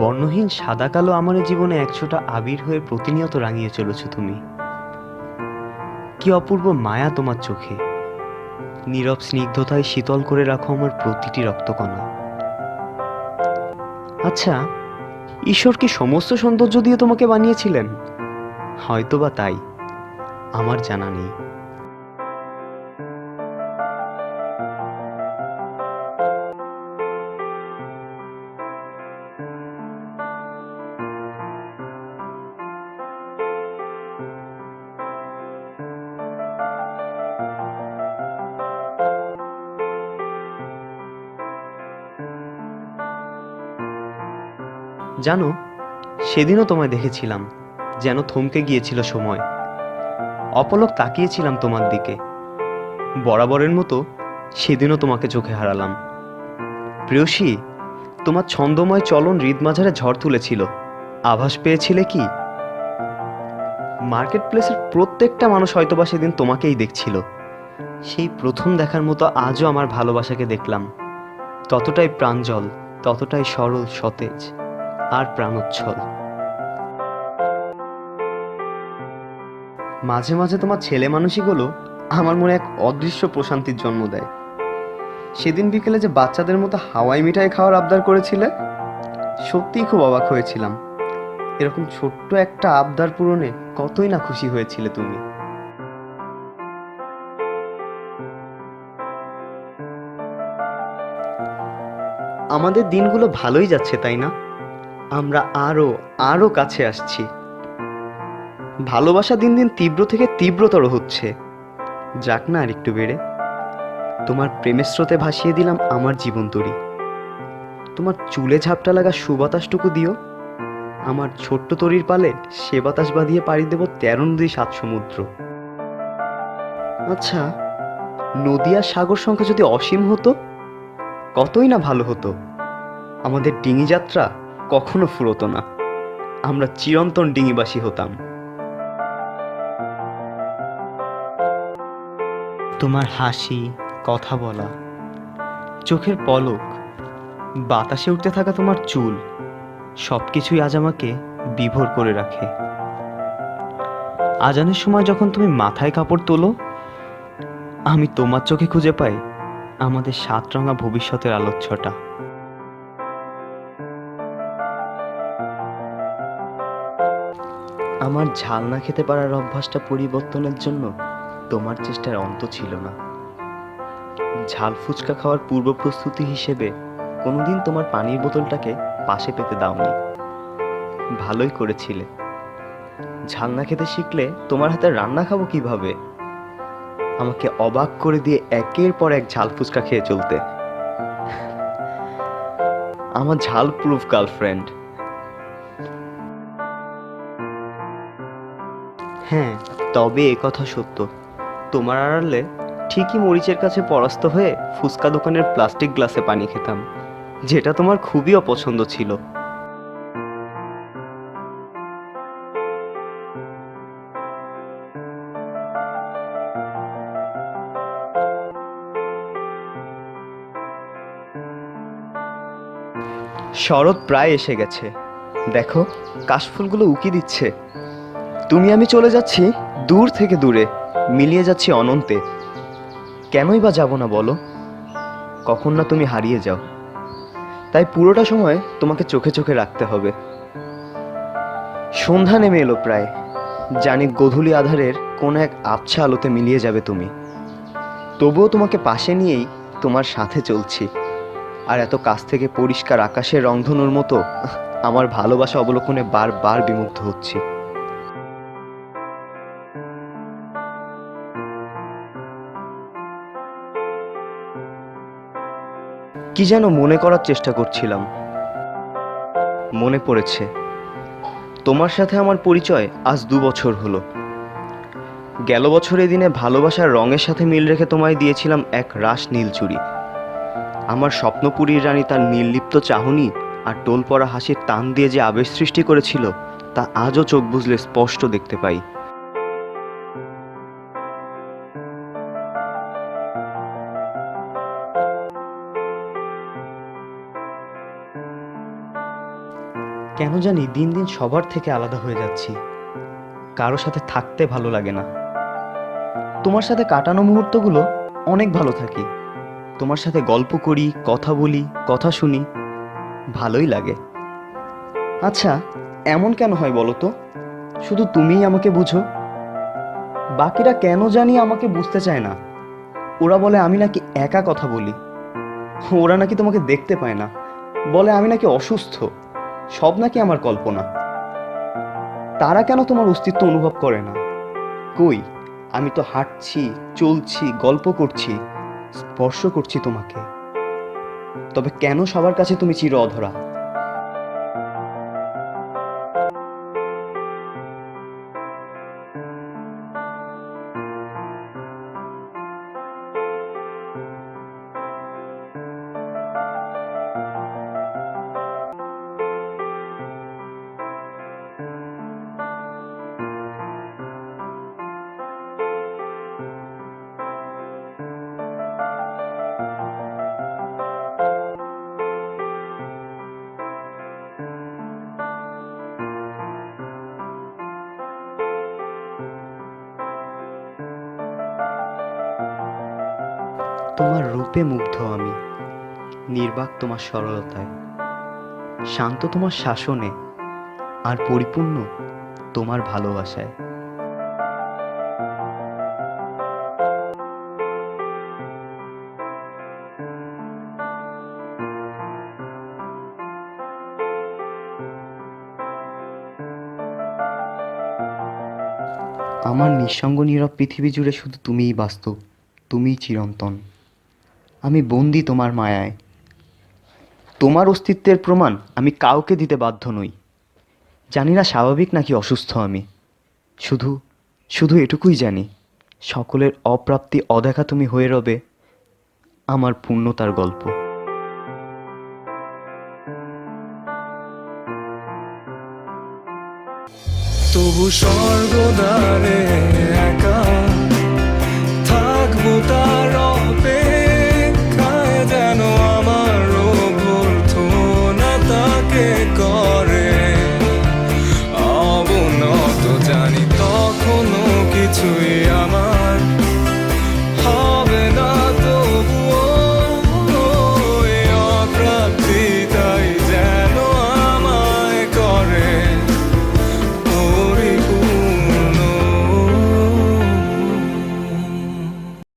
বর্ণহীন সাদা কালো আমার জীবনে একশোটা আবির হয়ে প্রতিনিয়ত রাঙিয়ে চলেছ তুমি। কি অপূর্ব মায়া তোমার চোখে। নীরব স্নিগ্ধতায় শীতল করে রাখো আমার প্রতিটি রক্তকণা। আচ্ছা ঈশ্বর কি সমস্ত সৌন্দর্য দিয়ে তোমাকে বানিয়েছিলেন? হয়তো বা তাই। আমার জানা নেই। জানো, সেদিনও তোমায় দেখেছিলাম, যেন থমকে গিয়েছিল সময়। অপলক তাকিয়েছিলাম তোমার দিকে। বরাবরের মতো সেদিনও তোমাকে চোখে হারালাম। প্রিয়সী, তোমার ছন্দময় চলন হৃদমাঝারে ঝড় তুলেছিল। আভাস পেয়েছিলে কি? মার্কেট প্লেসের প্রত্যেকটা মানুষ হয়তোবা সেদিন তোমাকেই দেখছিল। সেই প্রথম দেখার মতো আজও আমার ভালোবাসাকে দেখলাম। ততটাই প্রাঞ্জল ততটাই সরল সতেজ। আর প্রাণোচ্ছল। মাঝে মাঝে তোমার ছেলে মানুষইগুলো আমার মনে এক অদৃশ্য প্রশান্তির জন্ম দেয়। সেদিন বিকেলে যে বাচ্চাদের মতো হাওয়াই মিঠাই খাওয়ার আবদার করেছিলে, সত্যিই খুব অবাক হয়েছিলাম। এরকম ছোট্ট একটা আবদার পূরণে কতই না খুশি হয়েছিলে তুমি। আমাদের দিনগুলো ভালোই যাচ্ছে, তাই না? আমরা আরও আরও কাছে আসছি। ভালোবাসা দিন দিন তীব্র থেকে তীব্রতর হচ্ছে। যাক না আর একটু বেড়ে। তোমার প্রেমের স্রোতে ভাসিয়ে দিলাম আমার জীবন তরি। তোমার চুলে ঝাপটা লাগা সুবাতাসটুকু দিও। আমার ছোট্ট তরির পালে সে বাতাস বাঁধিয়ে পাড়ি দেব তেরো নদী, সাত সমুদ্র। আচ্ছা নদী আর সাগর সংখ্যা যদি অসীম হতো, কতই না ভালো হতো? আমাদের ডিঙি যাত্রা কখনো ফুরতো না। আমরা চিরন্তন ডিঙিবাসী হতাম। তোমার হাসি, কথা বলা, চোখের পলক, বাতাসে উঠতে থাকা তোমার চুল সব কিছুই আজ আমাকে বিভোর করে রাখে। আজানের সময় যখন তুমি মাথায় কাপড় তোলো, আমি তোমার চোখে খুঁজে পাই আমাদের সাতরঙা ভবিষ্যতের আলোচ্ছটা আমার ঝাল না খেতে পারার অভ্যাসটা পরিবর্তনের জন্য তোমার চেষ্টার অন্ত ছিল না। ঝাল ফুচকা খাওয়ার পূর্ব প্রস্তুতি হিসেবে কোনোদিন তোমার পানির বোতলটাকে পাশে পেতে দাওনি। ভালোই করেছিলে। ঝাল না খেতে শিখলে তোমার হাতে রান্না খাব কীভাবে? আমাকে অবাক করে দিয়ে একের পর এক ঝাল ফুচকা খেয়ে চলতে। আমার ঝাল প্রুফ গার্লফ্রেন্ড হ্যাঁ তবে এ কথা সত্য। তোমার আড়ালে ঠিকই মরিচের কাছে পরাস্ত হয়ে ফুচকা দোকানের প্লাস্টিক গ্লাসে পানি খেতাম, যেটা তোমার খুবই অপছন্দ ছিল। শরৎ প্রায় এসে গেছে। দেখো, কাশফুলগুলো উকি দিচ্ছে। তুমি, আমি চলে যাচ্ছি দূর থেকে দূরে, মিলিয়ে যাচ্ছি অনন্তে। কেনই বা যাব না বলো? কখন না তুমি হারিয়ে যাও। তাই পুরোটা সময় তোমাকে চোখে চোখে রাখতে হবে। সন্ধ্যা নেমে এলো প্রায়। জানি গধূলি আধারের কোনো এক আবছা আলোতে মিলিয়ে যাবে তুমি। তবুও তোমাকে পাশে নিয়েই তোমার সাথে চলছি। আর এত কাছ থেকে পরিষ্কার আকাশের রংধনুর মতো আমার ভালোবাসা অবলোকনে বারবার বিমুগ্ধ হচ্ছি। কি যেন মনে করার চেষ্টা করছিলাম। মনে পড়েছে। তোমার সাথে আমার পরিচয় আজ দু বছর হলো। গেল বছরের দিনে ভালোবাসার রঙের সাথে মিল রেখে তোমায় দিয়েছিলাম এক রাস নীল চুড়ি। আমার স্বপ্নপুরীর রানী তার নির্লিপ্ত চাহনি আর টোল পড়া হাসির টান দিয়ে যে আবেশ সৃষ্টি করেছিল, তা আজও চোখ বুঝলে স্পষ্ট দেখতে পাই। জানি দিন দিন সবার থেকে আলাদা হয়ে যাচ্ছি। কারও সাথে থাকতে ভালো লাগে না। তোমার সাথে কাটানো মুহূর্তগুলো অনেক ভালো থাকি। তোমার সাথে গল্প করি, কথা বলি, কথা শুনি, ভালোই লাগে। আচ্ছা এমন কেন হয় বলো তো? শুধু তুমিই আমাকে বুঝো? বাকিরা কেন জানি আমাকে বুঝতে চায় না। ওরা বলে, আমি নাকি একা কথা বলি। ওরা নাকি তোমাকে দেখতে পায় না। বলে, আমি নাকি অসুস্থ। সব নাকি আমার কল্পনা। তারা কেন তোমার অস্তিত্ব অনুভব করে না? কই, আমি তো হাঁটছি, চলছি, গল্প করছি, স্পর্শ করছি তোমাকে। তবে কেন সবার কাছে তুমি চির অধরা? তোমার রূপে মুগ্ধ আমি। নির্বাক তোমার সরলতায়। শান্ত তোমার শাসনে। আর পরিপূর্ণ তোমার ভালোবাসায়। আমার নিঃসঙ্গ নীরব পৃথিবী জুড়ে শুধু তুমিই বাস্তব, তুমিই চিরন্তন। আমি বন্দি তোমার মায়ায়। তোমার অস্তিত্বের প্রমাণ আমি কাউকে দিতে বাধ্য নই। জানি না স্বাভাবিক নাকি অসুস্থ আমি। শুধু শুধু এটুকুই জানি, সকলের অপ্রাপ্তি অদেখা তুমি হয়ে রবে, আমার পূর্ণতার গল্প। তবু স্বর্গদ্বারে